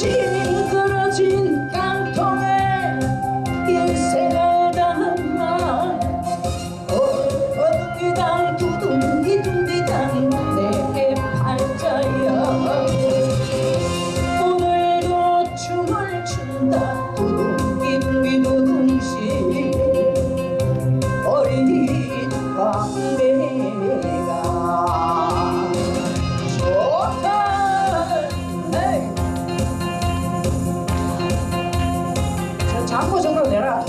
she 정도 내라.